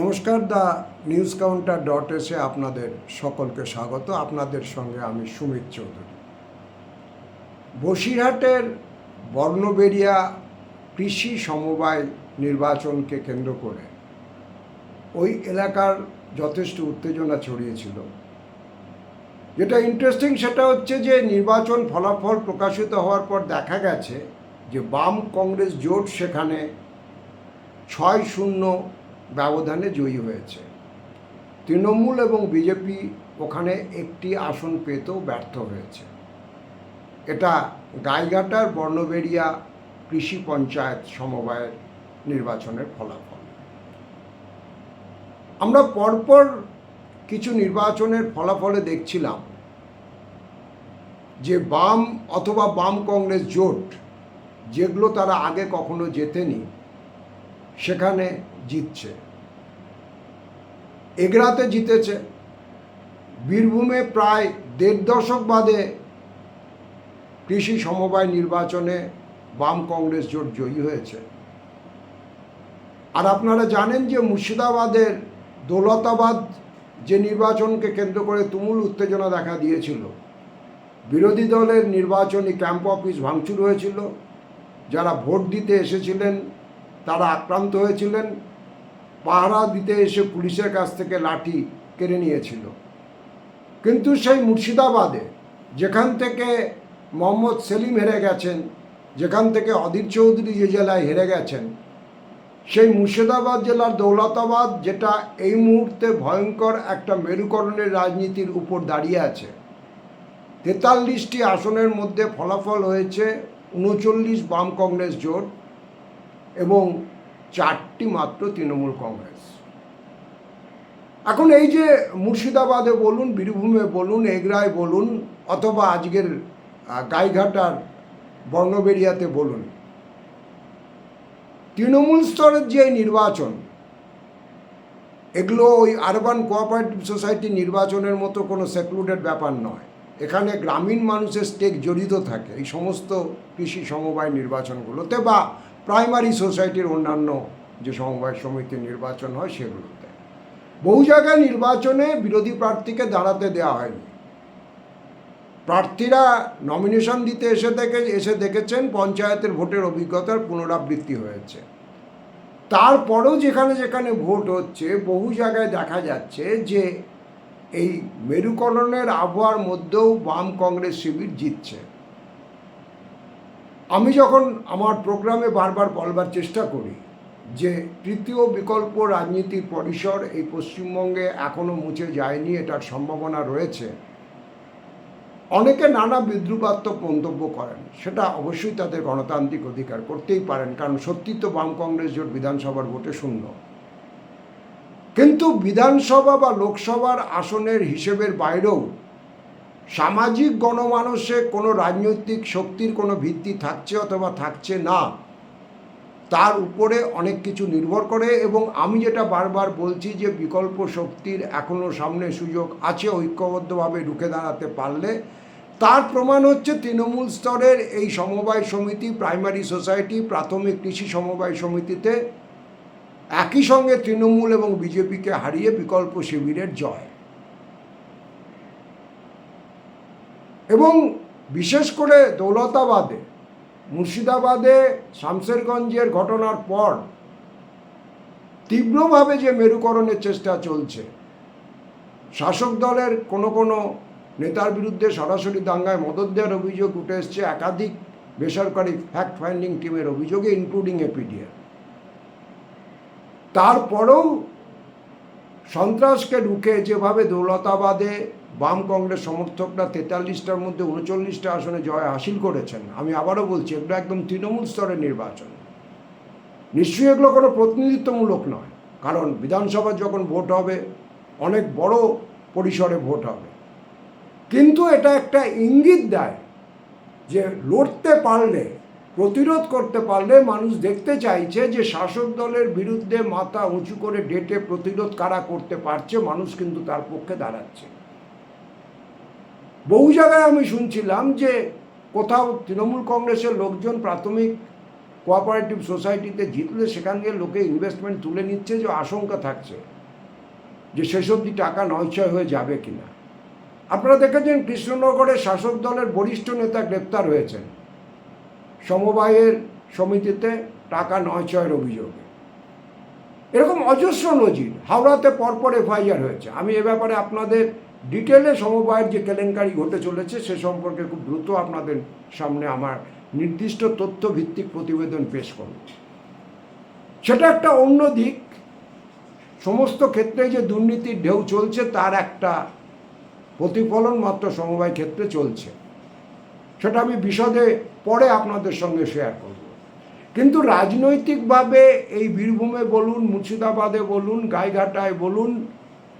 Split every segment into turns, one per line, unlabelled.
নমস্কার the news counter dot এসে আপনাদের সকলকে স্বাগত। আপনাদের সঙ্গে আমি সুমিত চৌধুরী। বসিরহাটের বর্ণবেরিয়া কৃষি সমবায় নির্বাচনকে কেন্দ্র করে ওই এলাকার যথেষ্ট উত্তেজনা ছড়িয়েছিল। যেটা ইন্টারেস্টিং সেটা হচ্ছে যে নির্বাচন ফলাফল প্রকাশিত হওয়ার পর দেখা গেছে যে বাম কংগ্রেস জোট সেখানে ছয় শূন্য ব্যবধানে জয়ী হয়েছে। তৃণমূল এবং বিজেপি ওখানে একটি আসন পেতেও ব্যর্থ হয়েছে। এটা গাইঘাটার বর্ণবেরিয়া কৃষি পঞ্চায়েত সমবায়ের নির্বাচনের ফলাফল। আমরা পরপর কিছু নির্বাচনের ফলাফলে দেখছিলাম যে বাম অথবা বাম কংগ্রেস জোট, যেগুলো তারা আগে কখনো জেতেনি, সেখানে জিতছে। এগরাতে জিতেছে। বীরভূমে প্রায় দেড় দশক বাদে কৃষি সমবায় নির্বাচনে বাম কংগ্রেস জোট জয়ী হয়েছে। আর আপনারা জানেন যে মুর্শিদাবাদের দৌলতাবাদ যে নির্বাচনকে কেন্দ্র করে তুমুল উত্তেজনা দেখা দিয়েছিল, বিরোধী দলের নির্বাচনী ক্যাম্প অফিস ভাঙচুর হয়েছিল, যারা ভোট দিতে এসেছিলেন তারা আক্রান্ত হয়েছিলেন পাহারা দিতে এসে পুলিশের কাছ থেকে লাঠি কেড়ে নিয়েছিল। কিন্তু সেই মুর্শিদাবাদে যেখান থেকে মোহাম্মদ সেলিম হেরে গেছেন, যেখান থেকে অধীর চৌধুরী যে জেলায় হেরে গেছেন, সেই মুর্শিদাবাদ জেলার দৌলতাবাদ যেটা এই মুহূর্তে ভয়ঙ্কর একটা মেরুকরণের রাজনীতির উপর দাঁড়িয়ে আছে। তেতাল্লিশটি আসনের মধ্যে ফলাফল হয়েছে উনচল্লিশ বাম কংগ্রেস জোট এবং চারটি মাত্র তৃণমূল কংগ্রেস। এখন এই যে মুর্শিদাবাদে বলুন, বীরভূমে বলুন, এগরায় বলুন, অথবা আজকের গাইঘাটার বর্ণবেরিয়াতে বলুন, তৃণমূল স্তরের যে নির্বাচন, এগুলো ওই আরবান কোঅপারেটিভ সোসাইটি নির্বাচনের মতো কোনো সেক্লুডেড ব্যাপার নয়। এখানে গ্রামীণ মানুষের স্টেক জড়িত থাকে, এই সমস্ত কৃষি সমবায় নির্বাচনগুলোতে বা প্রাইমারি সোসাইটির অন্যান্য যে সমবায় সমিতির নির্বাচন হয় সেগুলোতে। বহু জায়গায় নির্বাচনে বিরোধী প্রার্থীকে দাঁড়াতে দেওয়া হয়নি। প্রার্থীরা নমিনেশন দিতে এসে দেখে, এসে দেখেছেন পঞ্চায়েতের ভোটের অভিজ্ঞতার পুনরাবৃত্তি হয়েছে। তারপরেও যেখানে যেখানে ভোট হচ্ছে, বহু জায়গায় দেখা যাচ্ছে যে এই মেরুকরণের আবহাওয়ার মধ্যেও বাম কংগ্রেস শিবির জিতছে। আমি যখন আমার প্রোগ্রামে বারবার বলবার চেষ্টা করি যে তৃতীয় বিকল্প রাজনীতির পরিসর এই পশ্চিমবঙ্গে এখনও মুছে যায়নি, এটার সম্ভাবনা রয়েছে, অনেকে নানা বিদ্রুপাত্মক মন্তব্য করেন। সেটা অবশ্যই তাদের গণতান্ত্রিক অধিকার করতেই পারেন, কারণ সত্যি তো বাম কংগ্রেস জোট বিধানসভার ভোটে শূন্য। কিন্তু বিধানসভা বা লোকসভার আসনের হিসেবের বাইরেও সামাজিক গণমানসে কোনো রাজনৈতিক শক্তির কোনো ভিত্তি থাকছে অথবা থাকছে না, তার উপরে অনেক কিছু নির্ভর করে এবং আমি যেটা বারবার বলছি যে বিকল্প শক্তির এখনও সামনে সুযোগ আছে, ঐক্যবদ্ধভাবে রুখে দাঁড়াতে পারলে, তার প্রমাণ হচ্ছে তৃণমূল স্তরের এই সমবায় সমিতি, প্রাইমারি সোসাইটি, প্রাথমিক কৃষি সমবায় সমিতিতে একই সঙ্গে তৃণমূল এবং বিজেপিকে হারিয়ে বিকল্প শিবিরের জয়। এবং বিশেষ করে দৌলতাবাদে, মুর্শিদাবাদে শামসেরগঞ্জের ঘটনার পর তীব্রভাবে যে মেরুকরণের চেষ্টা চলছে, শাসক দলের কোনো কোনো নেতার বিরুদ্ধে সরাসরি দাঙ্গায় মদত দেওয়ার অভিযোগ উঠে এসছে, একাধিক বেসরকারি ফ্যাক্ট ফাইন্ডিং টিমের অভিযোগে ইনক্লুডিং এপিডিএফ তারপরেও সন্ত্রাসকে ঢুকে যেভাবে দৌলতাবাদে বাম কংগ্রেস সমর্থকরা তেতাল্লিশটার মধ্যে উনচল্লিশটা আসনে জয় হাসিল করেছেন। আমি আবারও বলছি, এগুলো একদম তৃণমূল স্তরের নির্বাচন। নিশ্চয়ই এগুলো কোনো প্রতিনিধিত্বমূলক নয়। কারণ বিধানসভা যখন ভোট হবে, অনেক বড় পরিসরে ভোট হবে। কিন্তু এটা একটা ইঙ্গিত দেয় যে লড়তে পারলে, প্রতিরোধ করতে পারলে মানুষ দেখতে চাইছে যে শাসক দলের বিরুদ্ধে মাথা উঁচু করে ডেটে প্রতিরোধ কারা করতে পারছে, মানুষ কিন্তু তার পক্ষে দাঁড়াচ্ছে। বহু জায়গায় আমি শুনছিলাম যে কোথাও তৃণমূল কংগ্রেসের লোকজন প্রাথমিক কোঅপারেটিভ সোসাইটিতে জিতলে সেখান থেকে লোকে ইনভেস্টমেন্ট তুলে নিচ্ছে যে আশঙ্কা থাকছে যে শেষ অবধি টাকা নয়ছয় হয়ে যাবে কিনা। আপনারা দেখেছেন কৃষ্ণনগরের শাসক দলের বরিষ্ঠ নেতা গ্রেপ্তার হয়েছেন। সমবায়ের সমিতিতে টাকা নয়ছয়ের অভিযোগে। এরকম অজস্র নজির, হাওড়াতে পরপর এফআইআর হয়েছে। আমি এ ব্যাপারে আপনাদের ডিটেলে সমবায়ের যে কেলেঙ্কারি ঘটে চলেছে, সে সম্পর্কে খুব দ্রুত আপনাদের সামনে আমার নির্দিষ্ট তথ্য ভিত্তিক প্রতিবেদন পেশ করব সেটা একটা অন্য দিক। সমস্ত ক্ষেত্রে যে দুর্নীতির ঢেউ চলছে, তার একটা প্রতিফলন মাত্র সমবায় ক্ষেত্রে চলছে। সেটা আমি বিশদে পরে আপনাদের সঙ্গে শেয়ার করব। কিন্তু রাজনৈতিকভাবে এই বীরভূমে বলুন, মুর্শিদাবাদে বলুন, গাইঘাটায় বলুন,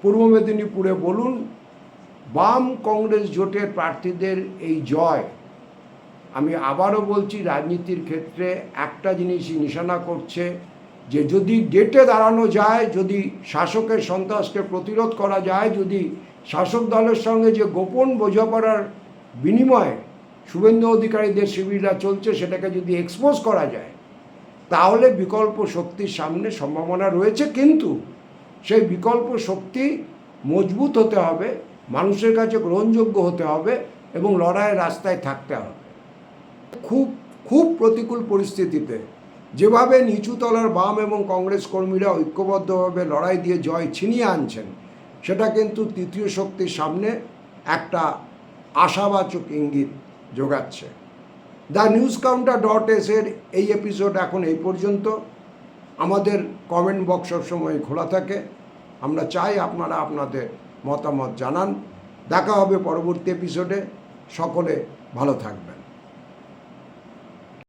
পূর্ব মেদিনীপুরে বলুন বাম কংগ্রেস জোটের প্রার্থীদের এই জয়, আমি আবারও বলছি রাজনীতির ক্ষেত্রে একটা জিনিসই নিশানা করছে যে যদি ডেটে দাঁড়ানো যায়, যদি শাসকের সন্ত্রাসকে প্রতিরোধ করা যায়, যদি শাসক দলের সঙ্গে যে গোপন বোঝাপড়ার বিনিময়ে শুভেন্দু অধিকারীদের শিবিররা চলছে সেটাকে যদি এক্সপোজ করা যায়, তাহলে বিকল্প শক্তির সামনে সম্ভাবনা রয়েছে। কিন্তু সেই বিকল্প শক্তি মজবুত হতে হবে মানুষের কাছে গ্রহণযোগ্য হতে হবে এবং লড়াইয়ের রাস্তায় থাকতে হবে। খুব খুব প্রতিকূল পরিস্থিতিতে যেভাবে নিচুতলার বাম এবং কংগ্রেস কর্মীরা ঐক্যবদ্ধভাবে লড়াই দিয়ে জয় ছিনিয়ে আনছেন, সেটা কিন্তু তৃতীয় শক্তির সামনে একটা আশাবাচক ইঙ্গিত যোগাচ্ছে। The news counter dot S এর এই এপিসোড এখন এই পর্যন্ত। আমাদের কমেন্ট বক্স সবসময় খোলা থাকে। আমরা চাই আপনারা আপনাদের মতামত জানান। দেখা হবে পরবর্তী এপিসোডে সকলে ভালো থাকবেন।